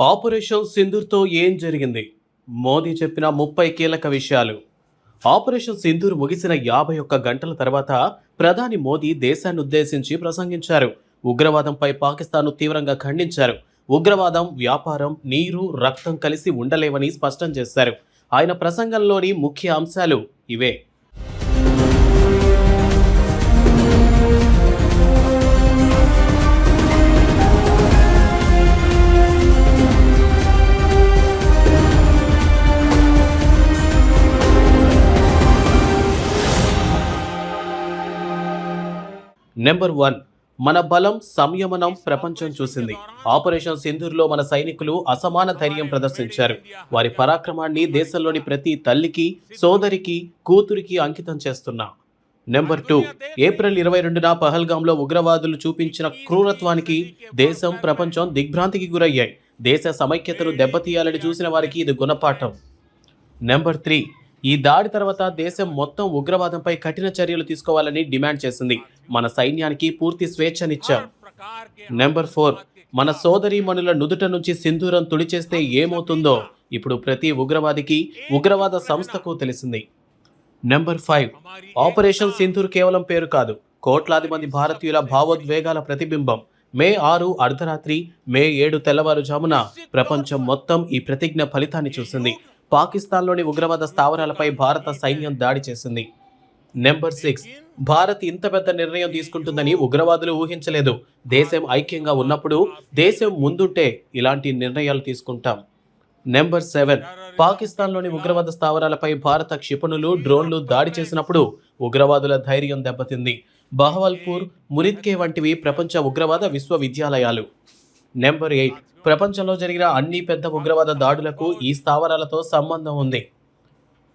Operation సింధూర్తో ఏం జరిగింది? మోదీ చెప్పిన ముప్పై కీలక విషయాలు. ఆపరేషన్ సింధూర్ ముగిసిన యాభై ఒక్క గంటల తర్వాత ప్రధాని మోదీ దేశాన్ని ఉద్దేశించి ప్రసంగించారు. ఉగ్రవాదంపై పాకిస్తాన్ను తీవ్రంగా ఖండించారు. ఉగ్రవాదం వ్యాపారం నీరు రక్తం కలిసి ఉండలేవని స్పష్టం చేశారు. ఆయన ప్రసంగంలోని ముఖ్య అంశాలు ఇవే. నెంబర్ వన్ మన బలం సంయమనం ప్రపంచం చూసింది. ఆపరేషన్ సింధూర్లో మన సైనికులు అసమాన ధైర్యం ప్రదర్శించారు. వారి పరాక్రమాన్ని దేశంలోని ప్రతి తల్లికి సోదరికి కూతురికి అంకితం చేస్తున్నా. నెంబర్ టూ ఏప్రిల్ ఇరవై రెండున పహల్గాంలో ఉగ్రవాదులు చూపించిన క్రూరత్వానికి దేశం ప్రపంచం దిగ్భ్రాంతికి గురయ్యాయి. దేశ సమైక్యతను దెబ్బతీయాలని చూసిన వారికి ఇది గుణపాఠం. నెంబర్ త్రీ ఈ దాడి తర్వాత దేశం మొత్తం ఉగ్రవాదంపై కఠిన చర్యలు తీసుకోవాలని డిమాండ్ చేసింది. మన సైన్యానికి పూర్తి స్వేచ్ఛనిచ్చాం. నెంబర్ ఫోర్ మన సోదరీమణుల నుదుట నుంచి సింధూరం తుడిచేస్తే ఏమవుతుందో ఇప్పుడు ప్రతి ఉగ్రవాదికి ఉగ్రవాద సంస్థకు తెలిసింది. నెంబర్ ఫైవ్ ఆపరేషన్ సింధూర్ కేవలం పేరు కాదు కోట్లాది మంది భారతీయుల భావోద్వేగాల ప్రతిబింబం. మే ఆరు అర్ధరాత్రి మే ఏడు తెల్లవారుజామున ప్రపంచం మొత్తం ఈ ప్రతిజ్ఞ ఫలితాన్ని చూసింది. పాకిస్తాన్లోని ఉగ్రవాద స్థావరాలపై భారత సైన్యం దాడి చేసింది. Number six. భారత్ ఇంత పెద్ద నిర్ణయం తీసుకుంటుందని ఉగ్రవాదులు ఊహించలేదు. దేశం ఐక్యంగా ఉన్నప్పుడు దేశం ముందుంటే ఇలాంటి నిర్ణయాలు తీసుకుంటాం. Number seven. పాకిస్తాన్లోని ఉగ్రవాద స్థావరాలపై భారత క్షిపణులు డ్రోన్లు దాడి చేసినప్పుడు ఉగ్రవాదుల ధైర్యం దెబ్బతింది. బహవల్పూర్ మురిద్కే వంటివి ప్రపంచ ఉగ్రవాద విశ్వవిద్యాలయాలు. Number eight. ప్రపంచంలో జరిగిన అన్ని పెద్ద ఉగ్రవాద దాడులకు ఈ స్థావరాలతో సంబంధం ఉంది.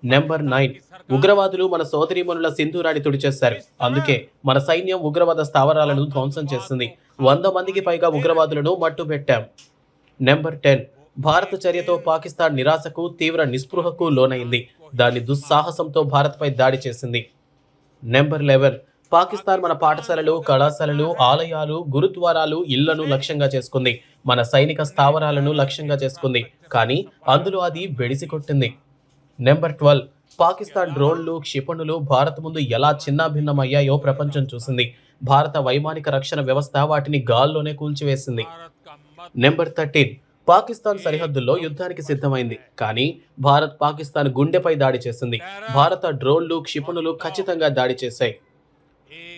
Number nine. ఉగ్రవాదులు మన సోదరీమణుల సింధూరాన్ని తుడిచేశారు అందుకే మన సైన్యం ఉగ్రవాద స్థావరాలను ధ్వంసం చేసింది. వంద మందికి పైగా ఉగ్రవాదులను మట్టుబెట్టాం నెంబర్ టెన్. భారత చర్యతో పాకిస్తాన్ నిరాశకు తీవ్ర నిస్పృహకు లోనైంది. దాని దుస్సాహసంతో భారత్పై దాడి చేసింది. Number eleven. పాకిస్తాన్ మన పాఠశాలలు కళాశాలలు ఆలయాలు గురుద్వారాలు ఇళ్ళను లక్ష్యంగా చేసుకుంది. మన సైనిక స్థావరాలను లక్ష్యంగా చేసుకుంది. కానీ అందులో అది బెడిసి కొట్టింది. Number twelve. పాకిస్తాన్ డ్రోన్లు క్షిపణులు భారత్ ముందు ఎలా చిన్నాభిన్నమయ్యాయో ప్రపంచం చూసింది. భారత వైమానిక రక్షణ వ్యవస్థ వాటిని గాల్లోనే కూల్చివేసింది. Number thirteen. పాకిస్తాన్ సరిహద్దుల్లో యుద్ధానికి సిద్ధమైంది. కానీ భారత్ పాకిస్తాన్ గుండెపై దాడి చేసింది. భారత డ్రోన్లు క్షిపణులు ఖచ్చితంగా దాడి చేశాయి.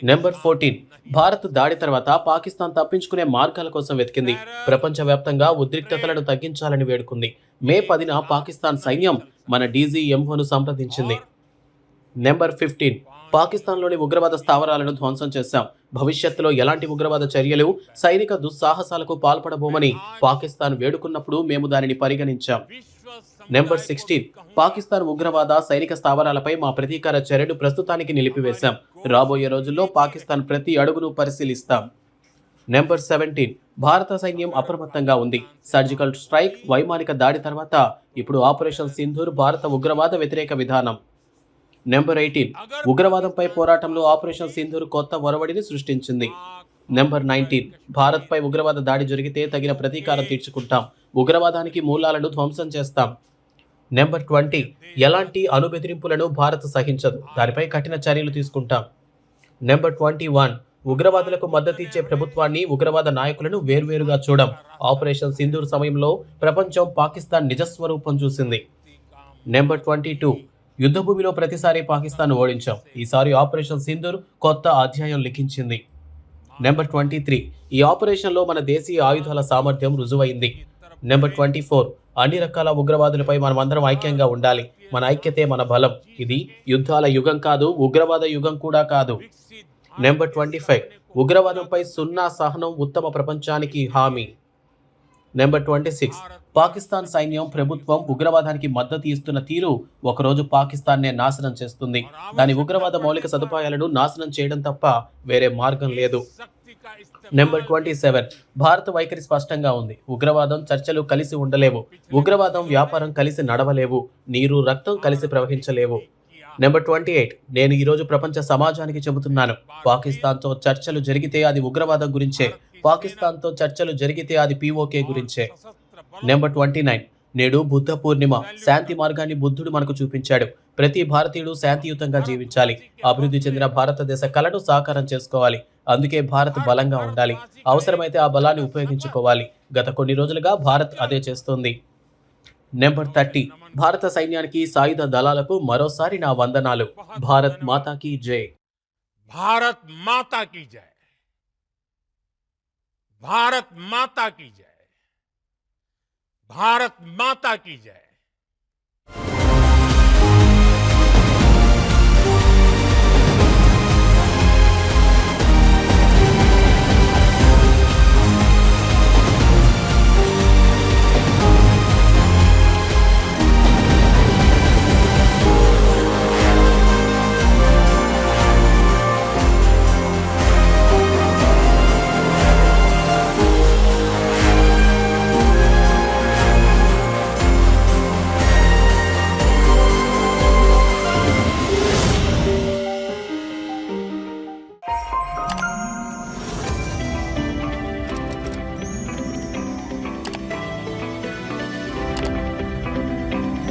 Number fourteen. భారత్ దాడి తర్వాత పాకిస్తాన్ తప్పించుకునే మార్గాల కోసం వెతికింది. ప్రపంచవ్యాప్తంగా ఉద్రిక్తతలను తగ్గించాలని వేడుకుంది. మే పదిన పాకిస్తాన్ సైన్యం మన డీజీఎంఓను సంప్రదించింది. Number fifteen. పాకిస్తాన్లోని ఉగ్రవాద స్థావరాలను ధ్వంసం చేశాం. భవిష్యత్తులో ఎలాంటి ఉగ్రవాద చర్యలు సైనిక దుస్సాహసాలకు పాల్పడబోమని పాకిస్తాన్ వేడుకున్నప్పుడు మేము దానిని పరిగణించాం. నెంబర్ సిక్స్టీన్ పాకిస్తాన్ ఉగ్రవాద సైనిక స్థావరాలపై మా ప్రతీకార చర్యను ప్రస్తుతానికి నిలిపివేశాం. రాబోయే రోజుల్లో పాకిస్తాన్ ప్రతి అడుగును పరిశీలిస్తాం. నెంబర్ సెవెంటీన్ భారత సైన్యం అప్రమత్తంగా ఉంది. సర్జికల్ స్ట్రైక్ వైమానిక దాడి తర్వాత ఇప్పుడు ఆపరేషన్ సింధూర్ భారత ఉగ్రవాద వ్యతిరేక విధానం. Number eighteen. ఉగ్రవాదంపై పోరాటంలో ఆపరేషన్ సింధూర్ కొత్త ఒరవడిని సృష్టించింది. Number nineteen. భారత్పై ఉగ్రవాద దాడి జరిగితే తగిన ప్రతీకారం తీర్చుకుంటాం. ఉగ్రవాదానికి మూలాలను ధ్వంసం చేస్తాం. Number twenty. ఎలాంటి అణుబెదిరింపులను భారత్ సహించదు. దానిపై కఠిన చర్యలు తీసుకుంటాం. Number twenty one. ఉగ్రవాదులకు మద్దతు ఇచ్చే ప్రభుత్వాన్ని ఉగ్రవాద నాయకులను వేర్వేరుగా చూడం. ఆపరేషన్ సింధూర్ సమయంలో ప్రపంచం పాకిస్తాన్ నిజస్వరూపం చూసింది. Number twenty two. యుద్ధభూమిలో ప్రతిసారి పాకిస్తాన్ ఓడించాం. ఈసారి ఆపరేషన్ సింధూర్ కొత్త అధ్యాయం లిఖించింది. Number twenty three. ఈ ఆపరేషన్లో మన దేశీయ ఆయుధాల సామర్థ్యం రుజువైంది. Number twenty four. అన్ని రకాల ఉగ్రవాదులపై మనం అందరం ఐక్యంగా ఉండాలి. మన ఐక్యతే మన బలం. ఇది యుద్ధాల యుగం కాదు ఉగ్రవాద యుగం కూడా కాదు. నెంబర్ ట్వంటీ ఫైవ్ ఉగ్రవాదంపై సున్నా సహనం ఉత్తమ ప్రపంచానికి హామీ. నెంబర్ ట్వంటీ సిక్స్ పాకిస్తాన్ సైన్యం ప్రభుత్వం ఉగ్రవాదానికి మద్దతు ఇస్తున్న తీరు ఒకరోజు పాకిస్తాన్నే నాశనం చేస్తుంది. దాని ఉగ్రవాద మౌలిక సదుపాయాలను నాశనం చేయడం తప్ప వేరే మార్గం లేదు. Number twenty seven. భారత వైఖరి స్పష్టంగా ఉంది. ఉగ్రవాదం చర్చలు కలిసి ఉండలేవు. ఉగ్రవాదం వ్యాపారం కలిసి నడవలేవు. నీరు రక్తం కలిసి ప్రవహించలేవు. Number twenty eight. నేను ఈరోజు ప్రపంచ సమాజానికి చెబుతున్నాను. పాకిస్తాన్తో చర్చలు జరిగితే అది ఉగ్రవాదం గురించే. పాకిస్తాన్తో చర్చలు జరిగితే అది పీఓకే గురించే. Number twenty nine. నేడు బుద్ధ పూర్ణిమ. శాంతి మార్గాన్ని బుద్ధుడు మనకు చూపించాడు. ప్రతి భారతీయుడు శాంతియుతంగా జీవించాలి. అభివృద్ధి చెందిన భారతదేశ కళను సాకారం చేసుకోవాలి. అందుకే భారత్ బలంగా ఉండాలి. అవసరమైతే ఆ బలాన్ని ఉపయోగించుకోవాలి. గత కొన్ని రోజులుగా భారత్ అదే చేస్తోంది. Number thirty. భారత సైన్యానికి సాయుధ దళాలకు మరోసారి నా వందనాలు. భారత్ మాతాకి జై. భారత్ మాతాకి జై. భారత్ మాతాకి జై. भारत माता की जय।